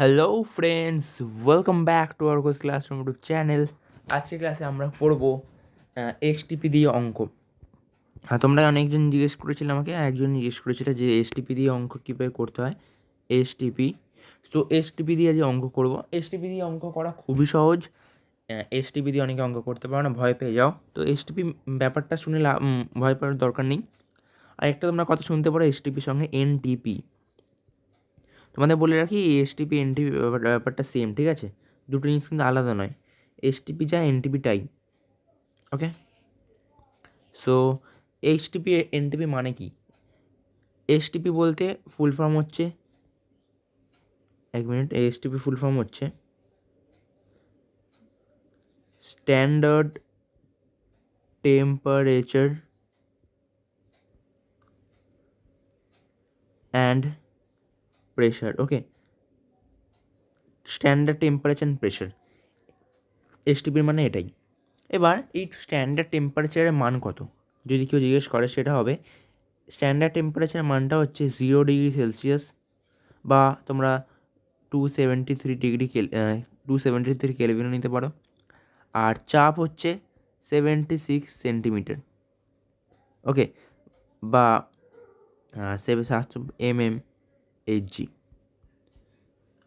Hello friends welcome back to our course classroom YouTube channel আজকের ক্লাসে আমরা পড়ব এসটিপি দিয়ে অঙ্ক। হ্যাঁ তোমরা অনেকজন জিজ্ঞেস করেছিলে আমাকে একজন জিজ্ঞেস করেছিল যে এসটিপি দিয়ে অঙ্ক কীভাবে করতে হয়? এসটিপি তো এসটিপি দিয়ে যে অঙ্ক করব এসটিপি দিয়ে অঙ্ক করা খুবই সহজ। এসটিপি দিয়ে অনেকে অঙ্ক করতে পারো না, ভয় পেয়ে যাও। তো এসটিপি ব্যাপারটা শুনে ভয় পাওয়ার দরকার নেই। আর একটা তোমরা কথা শুনতে পারো এসটিপির সঙ্গে এনটিপি তোমাদের বলে রাখি এসটিপি এনটিপি ব্যাপারটা সেম ঠিক আছে? দুটো জিনিস কিন্তু আলাদা নয়। এসটিপি যা এনটিপি টাই ওকে সো এইচটিপি এনটিপি মানে কি? এসটিপি বলতে ফুল ফর্ম হচ্ছে, এক মিনিট এসটিপি ফুল ফর্ম হচ্ছে standard temperature and pressure okay standard temperature and pressure এসটিপির মানে এটাই। এবার এই স্ট্যান্ডার্ড টেম্পারেচারের মান কত? যদি কেউ জিজ্ঞেস করে সেটা হবে স্ট্যান্ডার্ড টেম্পারেচার মানটা হচ্ছে জিরো ডিগ্রি সেলসিয়াস বা তোমরা two seventy three degree two seventy three কেলভিনও নিতে পারো। আর চাপ হচ্ছে সেভেন্টি সিক্স সেন্টিমিটার ওকে বা সেভেন সাতশো M M H G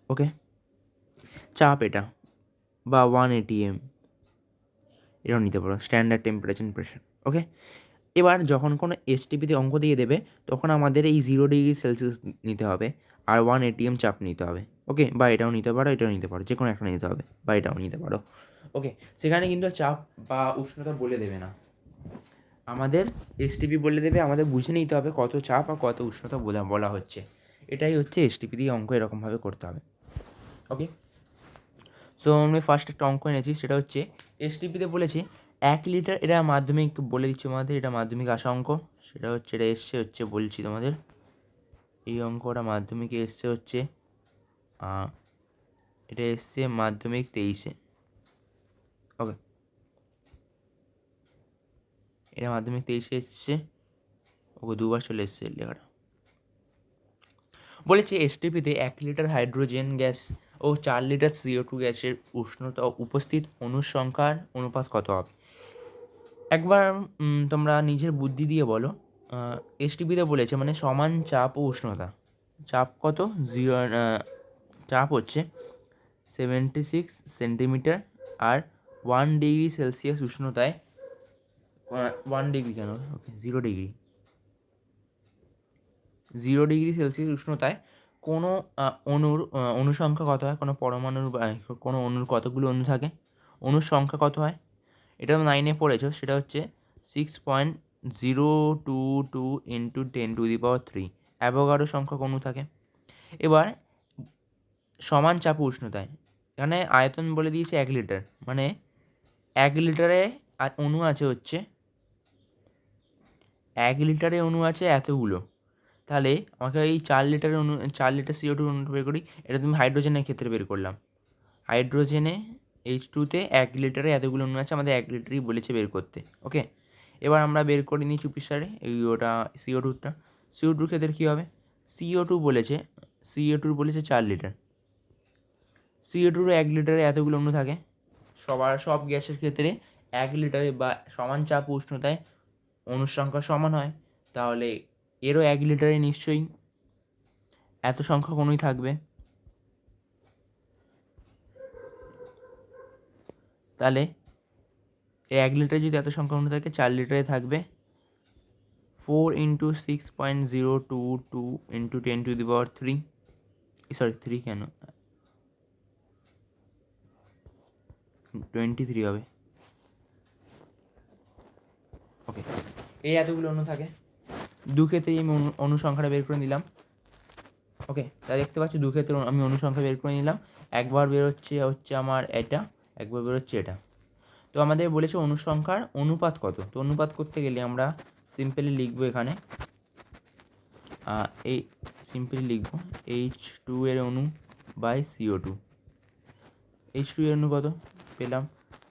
okay চাপ এটা বা ওয়ান এটিএম এটাও নিতে পারো। স্ট্যান্ডার্ড টেম্পারেচার প্রেশার ওকে এবার যখন কোনো এসটিপিতে অঙ্ক দিয়ে দেবে, তখন আমাদের এই জিরো ডিগ্রি সেলসিয়াস নিতে হবে আর ওয়ান এটিএম চাপ নিতে হবে ওকে বা এটাও নিতে পারো, এটাও নিতে পারো যে কোনো একটা নিতে হবে, বা এটাও নিতে পারো ওকে সেখানে কিন্তু চাপ বা উষ্ণতা বলে দেবে না। আমাদের এসটিপি বলে দেবে, আমাদের বুঝে নিতে হবে কত চাপ আর কত উষ্ণতা বলা বলা হচ্ছে। এটাই হচ্ছে এসটিপি দিয়ে অঙ্ক এরকমভাবে করতে হবে। ওকে সো আমি ফার্স্ট একটা অঙ্ক এনেছি, সেটা হচ্ছে এসটিপিতে বলেছি এক লিটার এটা মাধ্যমিক বলে দিচ্ছি তোমাদের, এটা মাধ্যমিক আসা অঙ্ক। সেটা হচ্ছে, এটা এসছে হচ্ছে বলছি তোমাদের। এই অঙ্কটা মাধ্যমিকে এসছে হচ্ছে এটা এসছে মাধ্যমিক তেইশে। ওকে এটা মাধ্যমিক তেইশে এসছে। ওকে, দুবার চলে এসছে লেখাটা। বলেছে এসটিপিতে এক লিটার হাইড্রোজেন গ্যাস ও চার লিটার সিও টু গ্যাসের উষ্ণতা উপস্থিত অণুর সংখ্যার অনুপাত কত হবে? একবার তোমরা নিজের বুদ্ধি দিয়ে বলো। এসটিপিতে বলেছে মানে সমান চাপ ও উষ্ণতা। চাপ কত? জিরো চাপ হচ্ছে সেভেন্টি সিক্স সেন্টিমিটার আর ওয়ান ডিগ্রি সেলসিয়াস উষ্ণতায় ওয়ান ডিগ্রি কেন? Okay zero degree zero degree Celsius উষ্ণতায় কোনো অণুর আহ, অণু সংখ্যা কত হয়? কোনো পরমাণুর কোনো অণুর কতগুলো অণু থাকে? অণুর সংখ্যা কত হয়? এটা নাইনে পড়েছো সেটা হচ্ছে six point zero two two into ten to the power three Avogadro সংখ্যক অণু থাকে। এবার সমান চাপ উষ্ণতায় এখানে আয়তন বলে দিয়েছে এক লিটার মানে এক লিটারে অণু আছে হচ্ছে এক লিটারে অণু আছে এতগুলো। তাহলে আমাকে এই চার লিটারের অণু চার লিটার সিও টু অণু বের করি। এটা তুমি হাইড্রোজেনের ক্ষেত্রে বের করলাম। হাইড্রোজেনে এইচ টুতে এক লিটারে এতগুলো অণু আছে, আমাদের এক লিটারই বলেছে বের করতে। ওকে? এবার আমরা বের করে নিই চুপির সারে, এই ওটা সিও টুটা সিও টুর ক্ষেত্রে কী হবে? সিও টু বলেছে সিও টুর বলেছে চার লিটার। সিও টুর এক লিটারে এতগুলো অণু থাকে, সবার সব গ্যাসের ক্ষেত্রে এক লিটারে বা সমান চাপ উষ্ণতায় অণুর সংখ্যা সমান হয়। তাহলে এরও এক লিটারে নিশ্চয়ই এত সংখ্যক অণুই থাকবে। তাহলে এক লিটারে যদি এত সংখ্যা অণু থাকে, চার লিটারে থাকবে। Four into six point zero two two into ten to the power three. Sorry, three কেন? টোয়েন্টি থ্রি হবে। ওকে, এই এতগুলো অন্য থাকে। দু ক্ষেত্রেই আমি অনু অনুসংখ্যাটা বের করে নিলাম। ওকে তা দেখতে পাচ্ছি দু ক্ষেত্রে আমি অনুসংখ্যা বের করে নিলাম। একবার বেরোচ্ছে হচ্ছে আমার এটা, একবার বেরোচ্ছে এটা। তো আমাদের বলেছে অনুসংখ্যার অনুপাত কত? তো অনুপাত করতে গেলে আমরা সিম্পলি লিখব এখানে এই সিম্পলি লিখব এইচ টু এর অনু by CO two H two এর অণু কত? পেলাম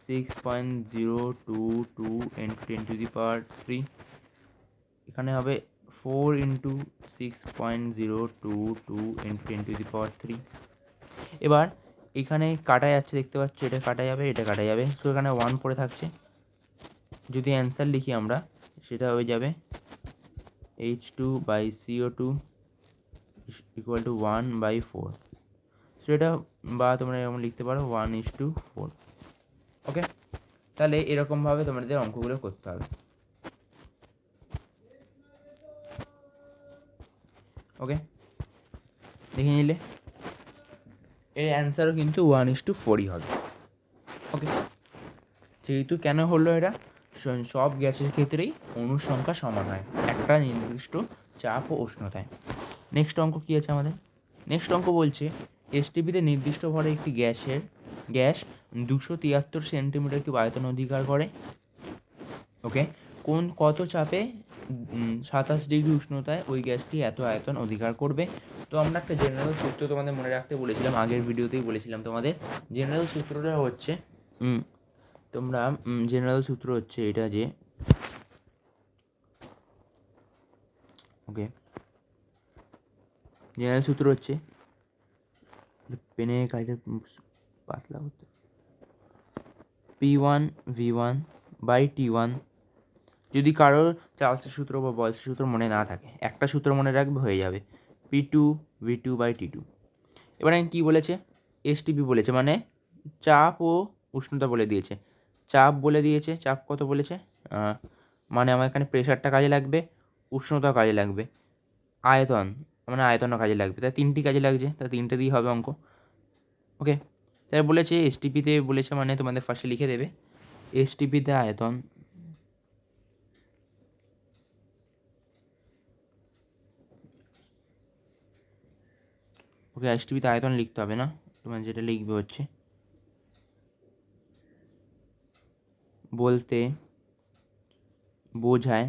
six point zero two two into ten to the power three এখানে হবে four into six point zero two two into ten to the power three এবার এখানে কাটা যাচ্ছে, দেখতে পাচ্ছ এটা কাটা যাবে, এটা কাটা যাবে। সো এখানে ওয়ান পড়ে থাকছে। যদি অ্যান্সার লিখি আমরা, সেটা হয়ে যাবে H two by CO two equal to one by four so এটা বা তোমরা এরকম লিখতে পারো one is to four okay তাহলে এরকমভাবে তোমাদের অঙ্কগুলো করতে হবে। ওকে দেখে নিলে? এর অ্যান্সারও কিন্তু ওয়ান ইস টু ফোরই হবে। ওকে যেহেতু কেন হলো এটা? সব গ্যাসের ক্ষেত্রেই অণুর সংখ্যা সমান হয়। একটা নির্দিষ্ট চাপ ও উষ্ণতায়। নেক্সট অঙ্ক কী আছে আমাদের? নেক্সট অঙ্ক বলছে এসটিপিতে নির্দিষ্ট ভরে একটি গ্যাসের, গ্যাস দুশো তিয়াত্তর সেন্টিমিটার কিউব আয়তন অধিকার করে। ওকে কোন কত চাপে সাতাশ ডিগ্রি উষ্ণতায় ওই গ্যাসটি এত আয়তন অধিকার করবে। তো আমরা একটা জেনারেল সূত্র তোমাদের মনে রাখতে বলেছিলাম, আগের ভিডিওতেই বলেছিলাম তোমাদের। জেনারেল সূত্রটা হচ্ছে তোমরা জেনারেল সূত্র হচ্ছে এটা যে ওকে জেনারেল সূত্র হচ্ছে, পেনে কাজে পাতলা হতে P one V one by T one যদি কারোর চার্লসের সূত্র বা বয়সের সূত্র মনে না থাকে, একটা সূত্র মনে রাখবে, হয়ে যাবে। P two V two by T two এবার আমি কী বলেছে? এসটিপি বলেছে মানে চাপ ও উষ্ণতা বলে দিয়েছে। চাপ বলে দিয়েছে, চাপ কত বলেছে? মানে আমার এখানে প্রেশারটা কাজে লাগবে উষ্ণতা কাজে লাগবে। আয়তন মানে আয়তনও কাজে লাগবে। তাই তিনটি কাজে লাগছে, তা তিনটে দিয়ে হবে অঙ্ক। ওকে তাই বলেছে এসটিপিতে বলেছে মানে তোমাদের ফার্স্টে লিখে দেবে। এসটিপিতে আয়তন ওকে এসটিপিতে আয়তন লিখতে হবে না? তোমার যেটা লিখবে হচ্ছে। বলতে বোঝায়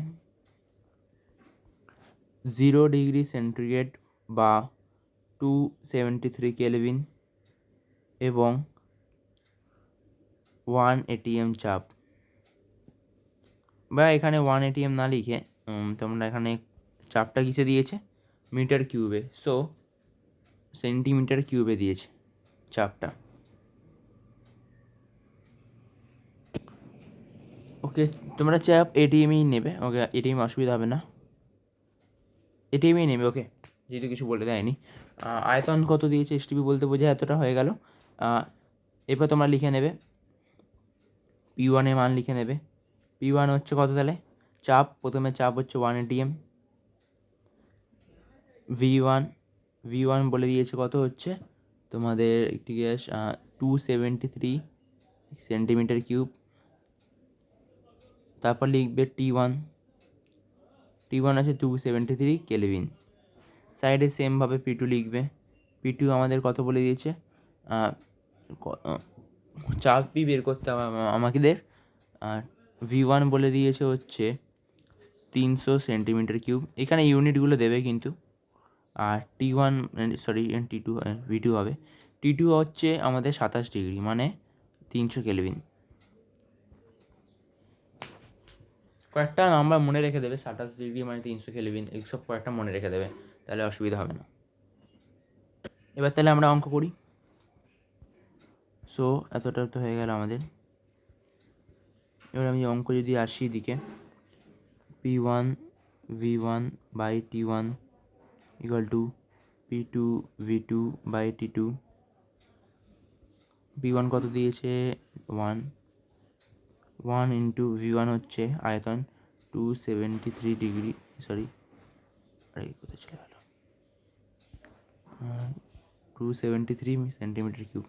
জিরো ডিগ্রি সেন্টিগ্রেড বা টু সেভেন্টি থ্রি কেলভিন এবং ওয়ান এটিএম চাপ। বা এখানে ওয়ান এটিএম না লিখে তোমরা এখানে চাপটা কিসে দিয়েছে? মিটার কিউবে সো সেন্টিমিটার কিউবে দিয়েছে চাপটা। ওকে, তোমরা চাপ এটিএমই নেবে, ওকে এটিএম অসুবিধা হবে না। এটিএমই নেবে, ওকে, যেহেতু কিছু বলে দেয়নি। আয়তন কত দিয়েছে এসটিপি বলতে বোঝায় এতটা হয়ে গেল। এরপর তোমরা লিখে নেবে পি ওয়ানের মান লিখে নেবে। পি ওয়ান হচ্ছে কত তাহলে? চাপ, প্রথমে চাপ হচ্ছে one ATM V one V one বলে দিয়েছে কত হচ্ছে? তোমাদের একটি gas two seventy three centimetre cube তারপর লিখবে টি ওয়ান টি ওয়ান আছে টু সেভেন্টি থ্রি কেলভিন সাইডে সেমভাবে পি টু লিখবে। পি টু আমাদের কত বলে দিয়েছে? চাপই বের করতে হবে আমা- আমাদের। আর ভি ওয়ান বলে দিয়েছে হচ্ছে তিনশো সেন্টিমিটার কিউব এখানে ইউনিটগুলো দেবে কিন্তু। আর T one sorry T two V two হবে। টি টু হচ্ছে আমাদের সাতাশ ডিগ্রি মানে তিনশো কেলভিন কয়েকটা নাম্বার মনে রেখে দেবে, সাতাশ ডিগ্রি মানে তিনশো কেলভিন এইসব কয়েকটা মনে রেখে দেবে, তাহলে অসুবিধা হবে না। এবার তাহলে আমরা অঙ্ক করি। সো এতটা তো হয়ে গেল আমাদের। এবার আমি অঙ্ক যদি আসি দিকে P one V one by T one V two by T two P one কত দিয়েছে? One one into V one হচ্ছে আয়তন two seventy three degree sorry আরে কোথায় চলে গেল? Two seventy three centimetre cube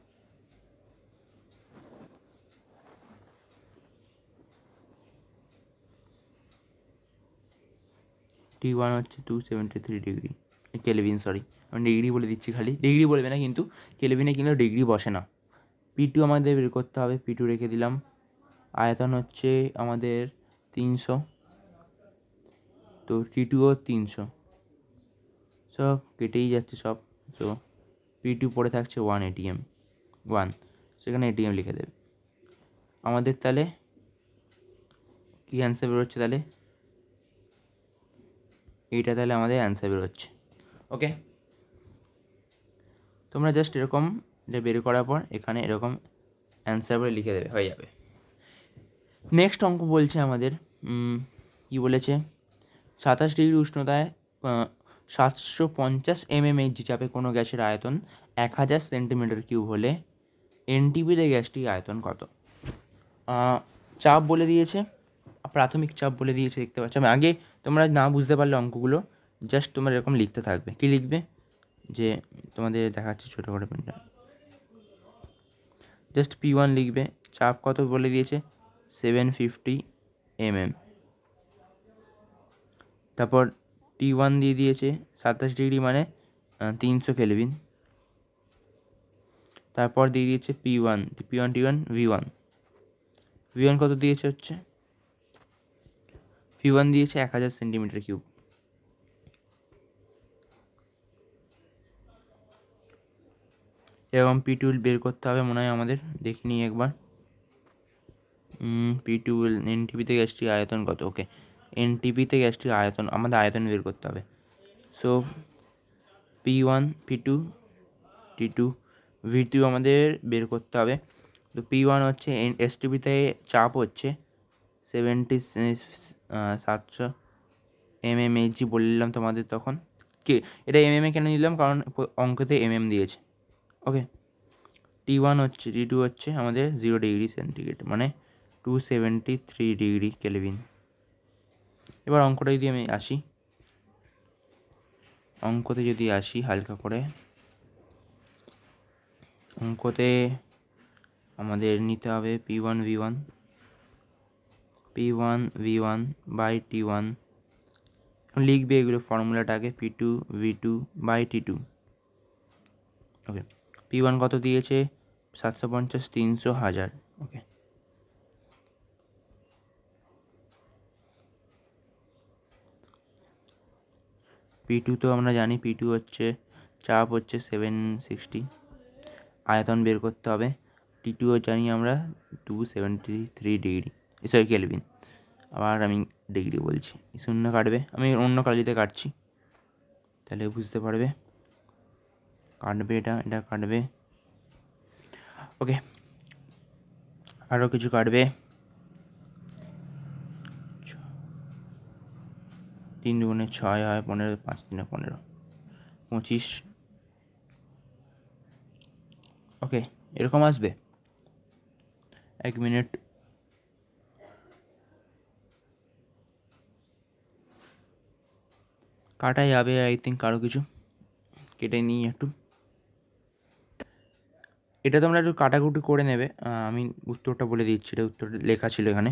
T one হচ্ছে two seventy three degree kelvin sorry আমি ডিগ্রি বলে দিচ্ছি খালি। ডিগ্রি বলবে না কিন্তু কেলভিনে কিন্তু ডিগ্রি বসে না। পি টু আমাদের বের করতে হবে পি টু রেখে দিলাম। আয়তন হচ্ছে আমাদের তিনশো। তো টি টুও তিনশো। সব কেটেই যাচ্ছে সব। তো পি টু পড়ে থাকছে ওয়ান এটিএম ওয়ান সেখানে এটিএম লিখে দেবে। আমাদের তাহলে কী অ্যান্সার বেরোচ্ছে তাহলে? এইটা তাহলে আমাদের অ্যান্সার বেরোচ্ছে। ওকে তোমরা জাস্ট এরকম এটা বের করার পর এখানে এরকম অ্যান্সার বলে লিখে দেবে, হয়ে যাবে। নেক্সট অঙ্ক বলছে আমাদের কি বলেছে? সাতাশ ডিগ্রি উষ্ণতায় সাতশো পঞ্চাশ এমএম এইচজি চাপে কোনো গ্যাসের আয়তন এক হাজার সেন্টিমিটার কিউব হলে এনটিপিতে গ্যাসটির আয়তন কত? চাপ বলে দিয়েছে, প্রাথমিক চাপ বলে দিয়েছে, দেখতে পাচ্ছ। আমি আগে তোমরা না বুঝতে পারলে অঙ্কগুলো জাস্ট তোমরা এরকম লিখতে থাকবে। কি লিখবে? যে তোমাদের দেখাচ্ছি ছোটো করে পেনটা জাস্ট পি ওয়ান লিখবে। চাপ কত বলে দিয়েছে? সেভেন ফিফটি এমএম তারপর টি ওয়ান দিয়ে দিয়েছে সাতাশ ডিগ্রি মানে তিনশো কেলভিন তারপর দিয়ে দিয়েছে P one P one T one V one V one কত দিয়েছে হচ্ছে? ভি ওয়ান দিয়েছে এক হাজার সেন্টিমিটার কিউব। এরকম পি টুল বের করতে হবে, মনে হয় আমাদের। দেখে নিই একবার। পি টুল এনটিপিতে গ্যাসটির আয়তন কত? ওকে এনটিপিতে গ্যাসটির আয়তন, আমাদের আয়তন বের করতে হবে। So P one P two T two V two আমাদের বের করতে হবে। তো পি ওয়ান হচ্ছে এসটিপিতে চাপ হচ্ছে সেভেন্টি সাতশো এম এম বললাম তোমাদের তখন। কে? এটা এম এম এ কেন নিলাম? কারণ অঙ্কতে এম এম দিয়েছে। ওকে। টি ওয়ান হচ্ছে টি টু হচ্ছে আমাদের জিরো ডিগ্রি সেন্টিগ্রেড মানে two seventy three degree kelvin এবার অঙ্কটা যদি আমি আসি, অঙ্কতে যদি আসি হালকা করে, অঙ্কতে আমাদের নিতে হবে P one V one P one V one by T one লিখবে এগুলো ফর্মুলাটাকে P two V two by T two okay. P one কত দিয়েছে? সাতশো পঞ্চাশ, তিনশো হাজার। ওকে পি টু তো আমরা জানি পি টু হচ্ছে, চাপ হচ্ছে সেভেন সিক্সটি আয়তন বের করতে হবে। টি টুও জানি আমরা two seventy three degree sorry kelvin আবার আমি ডিগ্রি বলছি। শূন্য কাটবে। আমি অন্য কালিতে কাটছি। তাহলে বুঝতে পারবে। কাটবে এটা এটা কাটবে ওকে আরও কিছু কাটবে তিন দুগুণে ছয় হয় পনেরো, পাঁচ তিনে পনেরো। পঁচিশ। ওকে এরকম আসবে। এক মিনিট। কাটা যাবে আই থিঙ্ক আরও কিছু। কেটে নিই একটু। এটা তোমরা একটু কাটাকুটি করে নেবে। আমি উত্তরটা বলে দিচ্ছি, এটা উত্তর লেখা ছিল এখানে।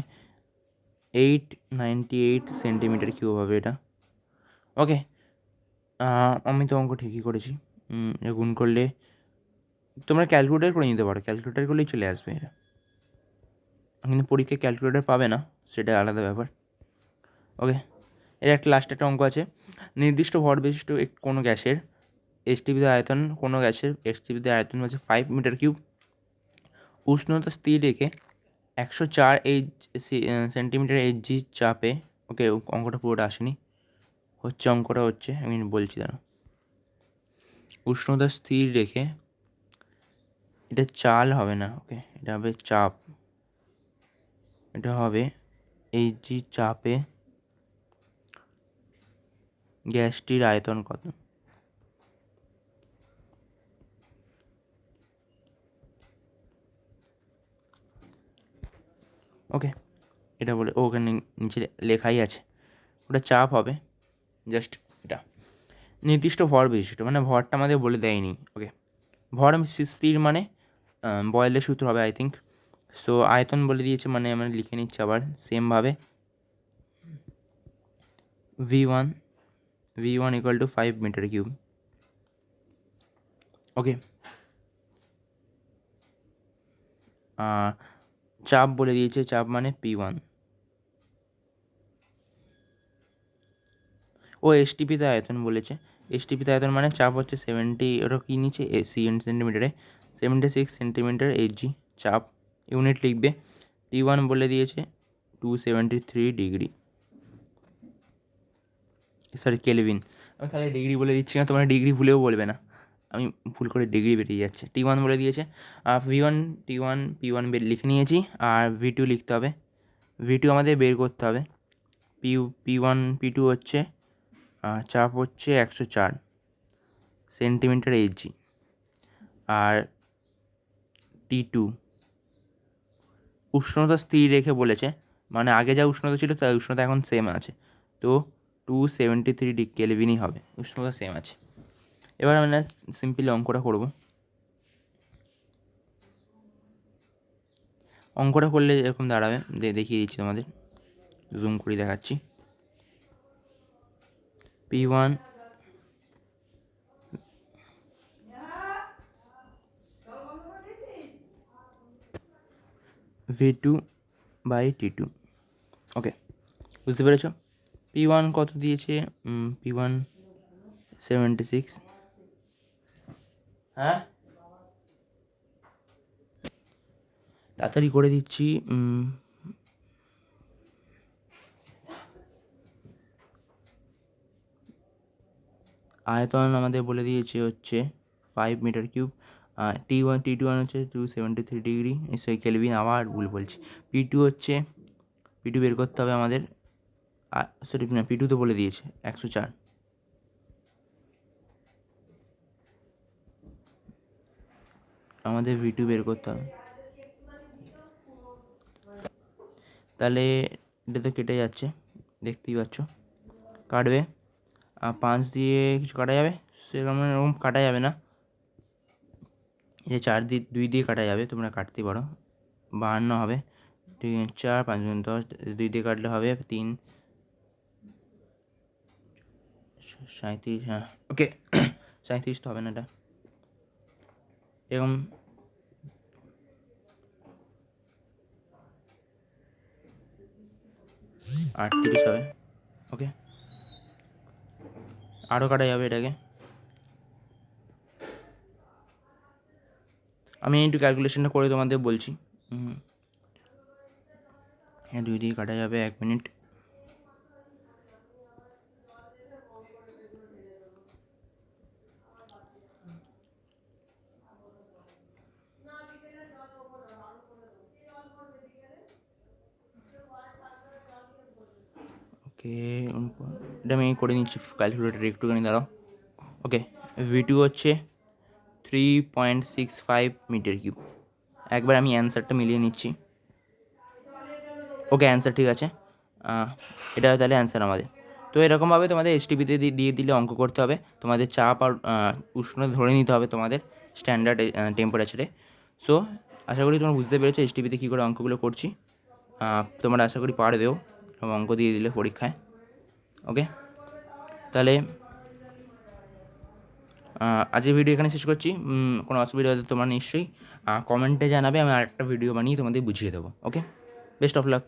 Eight ninety eight centimetre cube হবে এটা। ওকে আমি তো অঙ্ক ঠিকই করেছি। গুণ করলে তোমরা ক্যালকুলেটার করে নিতে পারো। ক্যালকুলেটার করলেই চলে আসবে এটা। কিন্তু পরীক্ষায় ক্যালকুলেটার পাবে না, সেটা আলাদা ব্যাপার। ওকে এর একটা লাস্ট একটা অঙ্ক আছে। নির্দিষ্ট ভর বিশিষ্ট কোনো গ্যাসের এসটিপিতে আয়তন কোনো গ্যাসের এসটিপিতে আয়তন হচ্ছে ফাইভ মিটার কিউব উষ্ণতা স্থির রেখে একশো চার এইচ সেন্টিমিটার এইচজি চাপে ওকে অঙ্কটা পুরোটা আসেনি, হচ্ছে অঙ্কটা হচ্ছে, আমি বলছি দাঁড়া উষ্ণতা স্থির রেখে এটা চাল হবে না ওকে এটা হবে চাপ, এটা হবে এইচজি চাপে গ্যাসটির আয়তন কত? ওকে। এটা বলে ওখানে নিচে লেখাই আছে। ওটা চাপ হবে। জাস্ট এটা। নির্দিষ্ট ভর বিশিষ্ট মানে ভরটা আমাদের বলে দেয়নি। ওকে। ভর স্থির মানে বয়েলের সূত্র হবে আই থিঙ্ক সো আয়তন বলে দিয়েছে মানে আমরা লিখে নিচ্ছি আবার সেমভাবে V one V one equal to five metre cube okay. চাপ বলে দিয়েছে, চাপ মানে পি ওয়ান ও এসটিপিতে আয়তন বলেছে। এসটিপিতে আয়তন মানে চাপ হচ্ছে সেভেন্টি ওটা কী নিচে সি সেন্টিমিটারে সেভেন্টি সিক্স সেন্টিমিটার এইচজি চাপ। ইউনিট লিখবে টি ওয়ান বলে দিয়েছে two seventy three degree sorry kelvin আমি খালি ডিগ্রি বলে দিচ্ছি না, তোমরা ডিগ্রি ভুলেও বলবে না। আমি ভুল করে ডিগ্রি বেরিয়ে যাচ্ছে। টি ওয়ান বলে দিয়েছে। V one T one P one লিখে নিয়েছি। আর ভি টু লিখতে হবে। ভি টু আমাদের বের করতে হবে। P P one P two হচ্ছে চাপ হচ্ছে একশো চার সেন্টিমিটার এইচজি আর টি টু উষ্ণতা স্থির রেখে বলেছে। মানে আগে যা উষ্ণতা ছিল, তার উষ্ণতা এখন সেম আছে। তো টু সেভেন্টি থ্রি ডি কেলভিনই হবে। উষ্ণতা সেম আছে। এবার আমরা সিম্পলি অঙ্কটা করব। অঙ্কটা করলে এরকম দাঁড়াবে দেখিয়ে দিচ্ছি তোমাদের। জুম করে দেখাচ্ছি। P one V two by T two okay বুঝতে পেরেছ? পি ওয়ান কত দিয়েছে? পি ওয়ান সেভেন্টি সিক্স হ্যাঁ? তাড়াতাড়ি করে দিচ্ছি আয়তন আমাদের বলে দিয়েছে হচ্ছে five metre cube T one T two one হচ্ছে টু সেভেন্টি থ্রি ডিগ্রি সেই কেলভিন আবার ভুল বলছি। পি টু হচ্ছে পি টু বের করতে হবে আমাদের সরি না পি টু তো বলে দিয়েছে, একশো চার। আমাদের ভিডিও বের করতে হবে। তাহলে এটা তো কেটে যাচ্ছে, দেখতেই পাচ্ছ। কাটবে। আর পাঁচ দিয়ে কিছু কাটা যাবে? সেরকম এরকম কাটা যাবে না। যে চার দিয়ে, দুই দিয়ে কাটা যাবে, তোমরা কাটতে পারো। বাহান্ন হবে। চার, পাঁচ গুণ দশ, দুই দিয়ে কাটলে হবে তিন। সাঁত্রিশ হ্যাঁ। ওকে সাঁত্রিশ তো হবে না এটা। এরকম আটত্রিশ হবে ওকে আরও কাটা যাবে এটাকে। আমি একটু ক্যালকুলেশনটা করে তোমাদের বলছি। হ্যাঁ দুই দিকে কাটা যাবে এক মিনিট ওকে এটা আমি করে নিচ্ছি ক্যালকুলেটার একটুখানি দাঁড়াও। ওকে ভি টু হচ্ছে three point six five metre cube একবার আমি অ্যান্সারটা মিলিয়ে নিচ্ছি। ওকে অ্যান্সার ঠিক আছে। এটা তাহলে অ্যান্সার আমাদের। তো এরকমভাবে তোমাদের এসটিপিতে দিয়ে দিলে অঙ্ক করতে হবে। তোমাদের চাপ আর উষ্ণ ধরে নিতে হবে তোমাদের স্ট্যান্ডার্ড টেম্পারেচারে সো আশা করি তোমরা বুঝতে পেরেছ এসটিপিতে কী করে অঙ্কগুলো করছি। তোমরা আশা করি পারবেও। অঙ্ক দিয়ে দিলে পরীক্ষায়। ওকে তাহলে আজকে ভিডিও এখানে শেষ করছি। কোনো অসুবিধা হলে তোমার নিশ্চয়ই কমেন্টে জানাবে, আমি আরেকটা ভিডিও বানিয়ে তোমাদের বুঝিয়ে দেবো ওকে বেস্ট অফ লাক